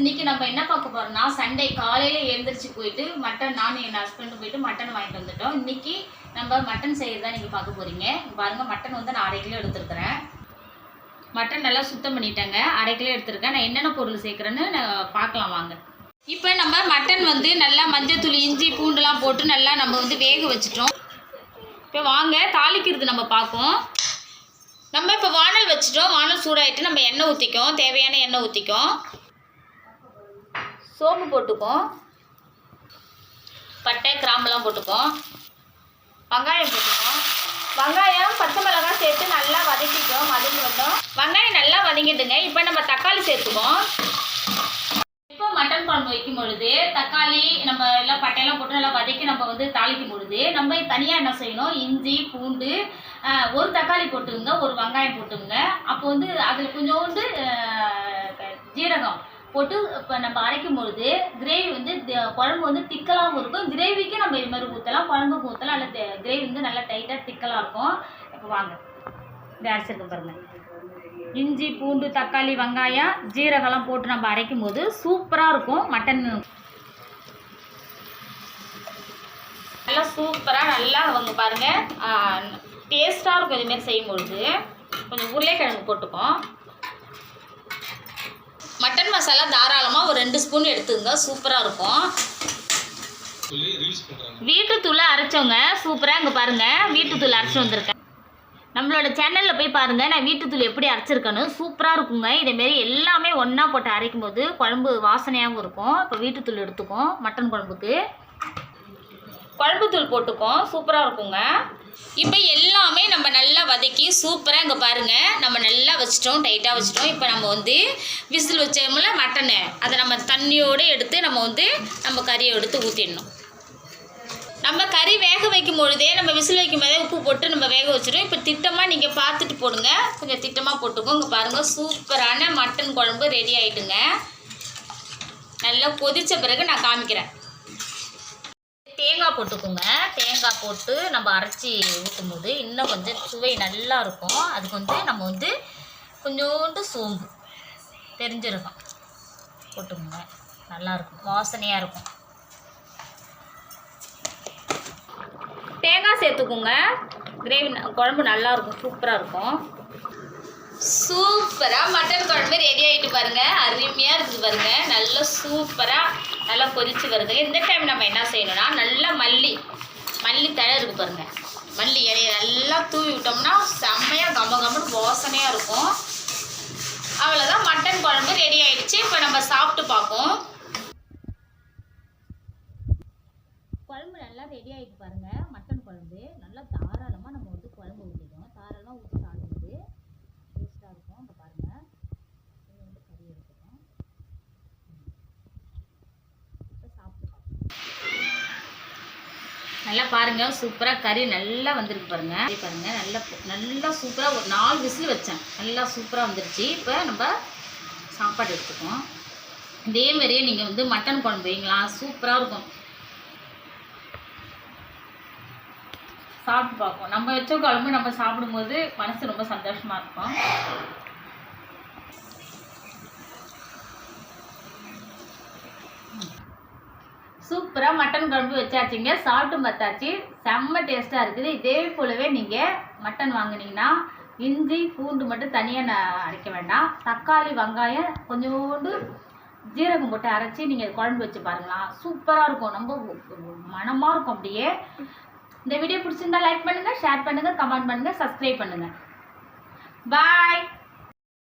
இன்னைக்கு நம்ம என்ன பார்க்க போறோம்னா சண்டே காலையில எழுந்திரிச்சு போயிட்டு மட்டன் நானும் என் ஹஸ்பண்டும் போயிட்டு மட்டன் வாங்கிட்டு வந்துட்டோம். இன்னைக்கு நம்ம மட்டன் செய்யறதா நீங்க பார்க்க போறீங்க. பாருங்க மட்டன் வந்து நான் அரை கிலோ எடுத்திருக்கிறேன். மட்டன் நல்லா சுத்தம் பண்ணிட்டேங்க. அரை கிலோ எடுத்திருக்கேன். நான் என்னென்ன பொருள் சேர்க்குறேன்னு நான் பார்க்கலாம் வாங்க. இப்போ நம்ம மட்டன் வந்து நல்லா மஞ்சத்தூள் இஞ்சி பூண்டுலாம் போட்டு நல்லா நம்ம வந்து வேக வச்சிட்டோம். இப்போ வாங்க தாளிக்கிறது நம்ம பார்ப்போம். நம்ம இப்போ வானல் வச்சிட்டோம். வானல் சூடாயிட்டு நம்ம எண்ணெய் ஊற்றிக்கும் தேவையான எண்ணெய் ஊற்றிக்கும் சோம்பு போட்டுக்கோம். பட்டை கிராம்பெல்லாம் போட்டுக்கும். வெங்காயம் போட்டுக்கும். வெங்காயம் பச்சை மிளகாய் சேர்த்து நல்லா வதக்கிக்கும் வதங்கி வந்தோம் வெங்காயம் நல்லா வதங்கிடுங்க இப்போ நம்ம தக்காளி சேர்த்துக்கோம் இப்போ மட்டன் குழம்பு வைக்கும் பொழுது தக்காளி நம்ம எல்லாம் பட்டையெல்லாம் போட்டு நல்லா வதக்கி நம்ம வந்து தாளிக்கும் பொழுது நம்ம தனியாக என்ன செய்யணும்? இஞ்சி பூண்டு ஒரு தக்காளி போட்டுக்கோங்க ஒரு வெங்காயம் போட்டுக்கோங்க. அப்போ வந்து அதில் கொஞ்சோண்டு ஜீரகம். போட்டு இப்போ நம்ம அரைக்கும் பொழுது கிரேவி வந்து குழம்பு வந்து திக்கலாகவும் இருக்கும். கிரேவிக்கு நம்ம இது மாதிரி ஊற்றலாம் குழம்புக்கு ஊற்றலாம் அல்ல கிரேவி வந்து நல்லா டைட்டாக திக்கலாக இருக்கும். இப்போ வாங்க. இது அரைச்சிருக்க பாருங்கள் இஞ்சி பூண்டு தக்காளி வெங்காயம் ஜீரகம்லாம் போட்டு நம்ம அரைக்கும் போது சூப்பராக இருக்கும். மட்டன் நல்லா சூப்பராக நல்லா அவங்க பாருங்கள் டேஸ்ட்டாக இருக்கும். இதுமாரி செய்யும் பொழுது கொஞ்சம் உருளைக்கிழங்கு போட்டுக்கோம் மட்டன் மசாலா தாராளமாக ஒரு ரெண்டு ஸ்பூன் எடுத்துங்க சூப்பராக இருக்கும். சொல்லி அரைச்சோங்க சூப்பராக இங்கே பாருங்கள் வீட்டுத்தூள் அரைச்சி வந்திருக்கேன். நம்மளோட சேனலில் போய் பாருங்கள் நான் வீட்டுத்தூள் எப்படி அரைச்சிருக்கேன்னு. சூப்பராக இருக்குங்க. இதேமாரி எல்லாமே ஒன்றா போட்டு அரைக்கும் போது குழம்பு வாசனையாகவும் இருக்கும். இப்போ வீட்டுத்தூள் எடுத்துக்கும் மட்டன் குழம்புக்கு. குழம்புத்தூள் போட்டுக்கோம் சூப்பராக இருக்குங்க. இப்போ எல்லாமே நம்ம நல்லா வதக்கி சூப்பராக இங்கே பாருங்கள் நம்ம நல்லா வச்சிட்டோம் டைட்டாக வச்சிட்டோம். இப்போ நம்ம வந்து விசில் வச்சோம்ல மட்டனை அதை நம்ம தண்ணியோடு எடுத்து நம்ம வந்து நம்ம கறியை எடுத்து ஊற்றிடணும் நம்ம கறி வேக வைக்கும் பொழுதே நம்ம விசில் வைக்கும் போதே உப்பு போட்டு நம்ம வேக வச்சிடும் இப்போ திட்டமாக நீங்கள் பார்த்துட்டு போடுங்க. கொஞ்சம் திட்டமாக போட்டுக்கோங்க. இங்கே பாருங்கள் சூப்பரான மட்டன் குழம்பு ரெடி ஆகிட்டுங்க நல்லா கொதித்த பிறகு நான் காமிக்கிறேன். தேங்காய் போட்டுக்கோங்க. தேங்காய் போட்டு நம்ம அரைச்சி ஊற்றும் போது இன்னும் கொஞ்சம் சுவை நல்லா இருக்கும். அதுக்கு வந்து நம்ம வந்து கொஞ்சோண்டு சோம்பு தெரிஞ்சிருக்கும். போட்டுக்கோங்க. நல்லா இருக்கும். வாசனையாக இருக்கும். தேங்காய் சேர்த்துக்கோங்க. கிரேவி குழம்பு நல்லாயிருக்கும் சூப்பராக இருக்கும். சூப்பராக மட்டன் குழம்பு ரெடி ஆகிட்டு பாருங்கள் அருமையாக இருக்குது பாருங்கள் நல்லா சூப்பராக நல்லா கொதிச்சு வருது. இந்த டைம் நம்ம என்ன செய்யணும்னா நல்லா மல்லி மல்லி தழை இருக்குது பாருங்கள் மல்லி இலையை நல்லா தூவி விட்டோம்னா செம்மையாக கம கமன்னு வாசனையாக இருக்கும். அவ்வளோதான் மட்டன் குழம்பு ரெடி ஆகிடுச்சு இப்போ நம்ம சாப்பிட்டு பார்ப்போம். குழம்பு நல்லா ரெடி ஆகிட்டு பாருங்கள் மட்டன் குழம்பு நல்லா தாராளமாக நம்ம வந்து குழம்பு ஊற்றிக்கணும் தாராளமாக ஊற்றி சாப்பிடும்போது டேஸ்ட்டாக இருக்கும் இப்போ பாருங்க இது வந்து கறி எடுத்துக்கணும் இப்போ சாப்பிட்டு பார்ப்போம். நல்லா பாருங்க சூப்பராக கறி நல்லா வந்திருக்கு பாருங்க. பாருங்கள் பாருங்க நல்லா நல்லா சூப்பராக ஒரு நாலு விசில் வச்சேன். நல்லா சூப்பராக வந்துருச்சு. இப்போ நம்ம சாப்பாடு எடுத்துக்கோம் இதே மாதிரியே நீங்கள் வந்து மட்டன் குழம்பு வைங்களா சூப்பராக இருக்கும். சாப்பிட்டு பார்ப்போம். நம்ம வச்ச குழம்பு நம்ம சாப்பிடும்போது மனசு ரொம்ப சந்தோஷமா இருக்கும். சூப்பராக மட்டன் குழம்பு வச்சாச்சுங்க. சால்ட்டும் பத்தாச்சு. செம்ம டேஸ்ட்டாக இருக்குது. இதே போலவே நீங்கள் மட்டன் வாங்கினீங்கன்னா இஞ்சி பூண்டு மட்டும் தனியாக நான் அரைக்க வேண்டாம். தக்காளி வெங்காயம் கொஞ்சோண்டு ஜீரகம் போட்டு அரைச்சி நீங்கள் குழம்பு வச்சு பாருங்களா சூப்பராக இருக்கும். ரொம்ப மனமாக இருக்கும் அப்படியே. இந்த வீடியோ பிடிச்சிருந்தா லைக் பண்ணுங்கள் ஷேர் பண்ணுங்கள் கமெண்ட் பண்ணுங்கள் சப்ஸ்கிரைப் பண்ணுங்கள் பாய்